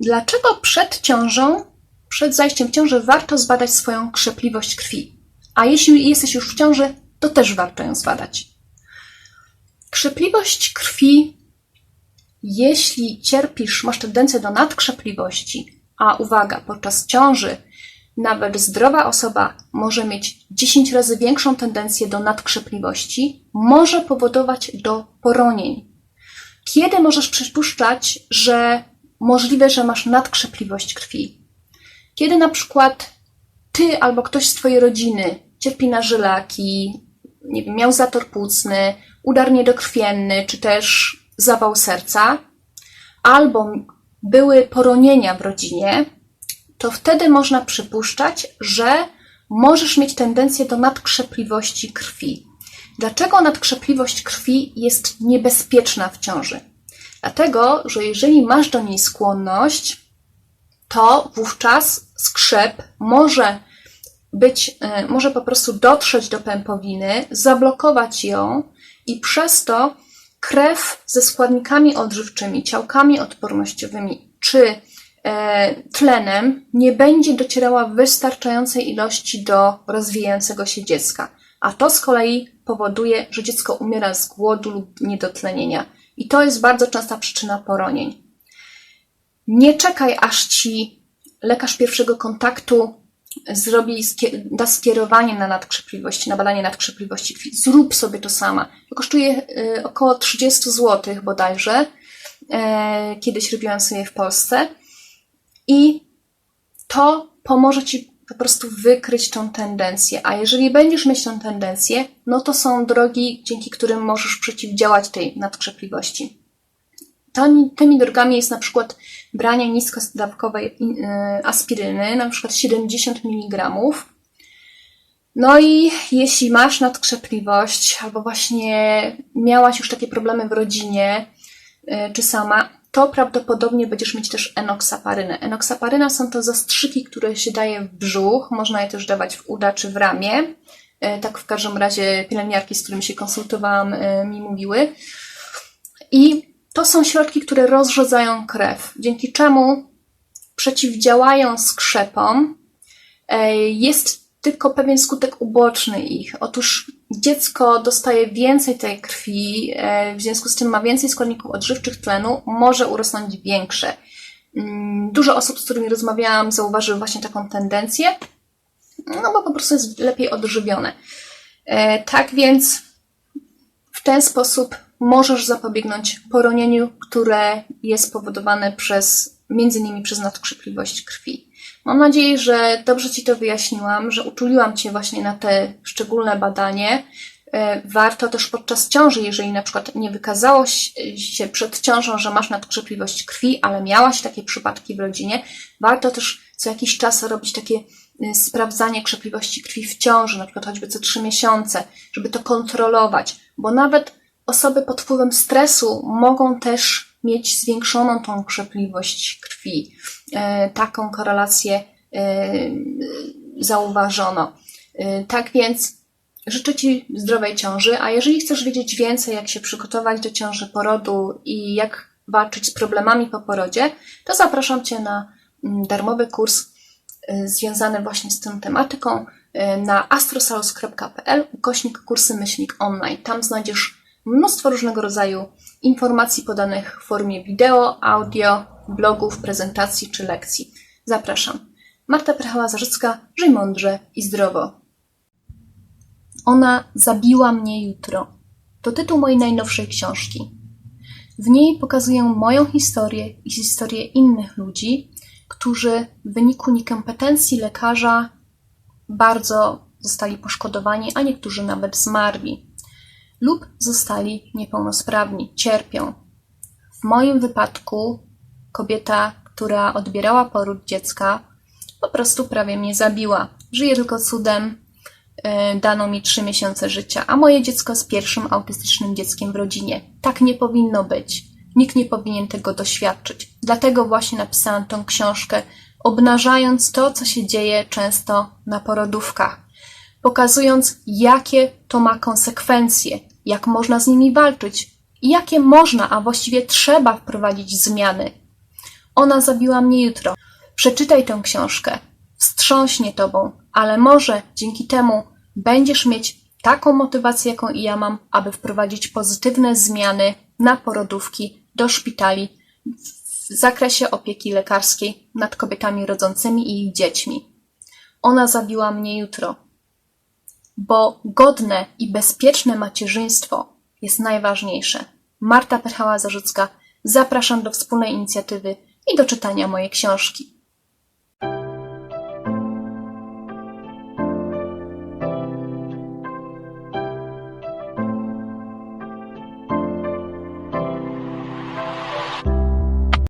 Dlaczego przed ciążą, przed zajściem w ciążę warto zbadać swoją krzepliwość krwi? A jeśli jesteś już w ciąży, to też warto ją zbadać. Krzepliwość krwi, jeśli cierpisz, masz tendencję do nadkrzepliwości, a uwaga, podczas ciąży nawet zdrowa osoba może mieć 10 razy większą tendencję do nadkrzepliwości, może powodować do poronień. Kiedy możesz przypuszczać, że możliwe, że masz nadkrzepliwość krwi? Kiedy na przykład ty albo ktoś z twojej rodziny cierpi na żylaki, nie wiem, miał zator płucny, udar niedokrwienny, czy też zawał serca, albo były poronienia w rodzinie, to wtedy można przypuszczać, że możesz mieć tendencję do nadkrzepliwości krwi. Dlaczego nadkrzepliwość krwi jest niebezpieczna w ciąży? Dlatego, że jeżeli masz do niej skłonność, to wówczas skrzep może być, e, może po prostu dotrzeć do pępowiny, zablokować ją i przez to krew ze składnikami odżywczymi, ciałkami odpornościowymi czy e, tlenem nie będzie docierała w wystarczającej ilości do rozwijającego się dziecka. A to z kolei powoduje, że dziecko umiera z głodu lub niedotlenienia. I to jest bardzo częsta przyczyna poronień. Nie czekaj, aż ci lekarz pierwszego kontaktu zrobi, da skierowanie na nadkrzepliwość, na badanie nadkrzepliwości. Zrób sobie to sama. To kosztuje y, około 30 zł bodajże. E, kiedyś robiłam sobie w Polsce. I to pomoże ci po prostu wykryć tą tendencję. A jeżeli będziesz mieć tą tendencję, no to są drogi, dzięki którym możesz przeciwdziałać tej nadkrzepliwości. Tymi, tymi drogami jest na przykład branie niskostawkowej y, aspiryny, na przykład 70 mg. No i jeśli masz nadkrzepliwość, albo właśnie miałaś już takie problemy w rodzinie, y, czy sama, to prawdopodobnie będziesz mieć też enoksaparynę. Enoksaparyna są to zastrzyki, które się daje w brzuch, można je też dawać w uda czy w ramię. Y, tak w każdym razie pielęgniarki, z którymi się konsultowałam, mi mówiły. I to są środki, które rozrzedzają krew, dzięki czemu przeciwdziałają skrzepom. E, jest tylko pewien skutek uboczny ich. Otóż dziecko dostaje więcej tej krwi, e, w związku z tym ma więcej składników odżywczych tlenu, może urosnąć większe. Mm, dużo osób, z którymi rozmawiałam, zauważyły właśnie taką tendencję, no bo po prostu jest lepiej odżywione. E, tak więc w ten sposób możesz zapobiegnąć poronieniu, które jest spowodowane przez, między innymi przez nadkrzykliwość krwi. Mam nadzieję, że dobrze Ci to wyjaśniłam, że uczuliłam Cię właśnie na te szczególne badanie. E, warto też podczas ciąży, jeżeli na przykład nie wykazało się przed ciążą, że masz nadkrzepliwość krwi, ale miałaś takie przypadki w rodzinie, warto też co jakiś czas robić takie e, sprawdzanie krzepliwości krwi w ciąży, na przykład choćby co trzy miesiące, żeby to kontrolować, bo nawet osoby pod wpływem stresu mogą też mieć zwiększoną tą krzepliwość krwi. E, taką korelację e, zauważono. E, tak więc życzę Ci zdrowej ciąży, a jeżeli chcesz wiedzieć więcej, jak się przygotować do ciąży porodu i jak walczyć z problemami po porodzie, to zapraszam Cię na mm, darmowy kurs związany właśnie z tą tematyką na astrosalus.pl ukośnik kursy myślnik online. Tam znajdziesz mnóstwo różnego rodzaju informacji podanych w formie wideo, audio, blogów, prezentacji czy lekcji. Zapraszam. Marta Prechała-Zarzycka, żyj mądrze i zdrowo. Ona zabiła mnie jutro. To tytuł mojej najnowszej książki. W niej pokazuję moją historię i historię innych ludzi, którzy w wyniku niekompetencji lekarza bardzo zostali poszkodowani, a niektórzy nawet zmarli lub zostali niepełnosprawni, cierpią. W moim wypadku kobieta, która odbierała poród dziecka, po prostu prawie mnie zabiła. Żyję tylko cudem, yy, dano mi trzy miesiące życia, a moje dziecko jest pierwszym autystycznym dzieckiem w rodzinie. Tak nie powinno być. Nikt nie powinien tego doświadczyć. Dlatego właśnie napisałam tą książkę, obnażając to, co się dzieje często na porodówkach, pokazując, jakie to ma konsekwencje, jak można z nimi walczyć i jakie można, a właściwie trzeba wprowadzić zmiany. Ona zabiła mnie jutro. Przeczytaj tę książkę. Wstrząśnie tobą, ale może dzięki temu będziesz mieć taką motywację, jaką i ja mam, aby wprowadzić pozytywne zmiany na porodówki do szpitali w zakresie opieki lekarskiej nad kobietami rodzącymi i ich dziećmi. Ona zabiła mnie jutro, bo godne i bezpieczne macierzyństwo jest najważniejsze. Marta Perchała-Zarzucka, zapraszam do wspólnej inicjatywy i do czytania mojej książki.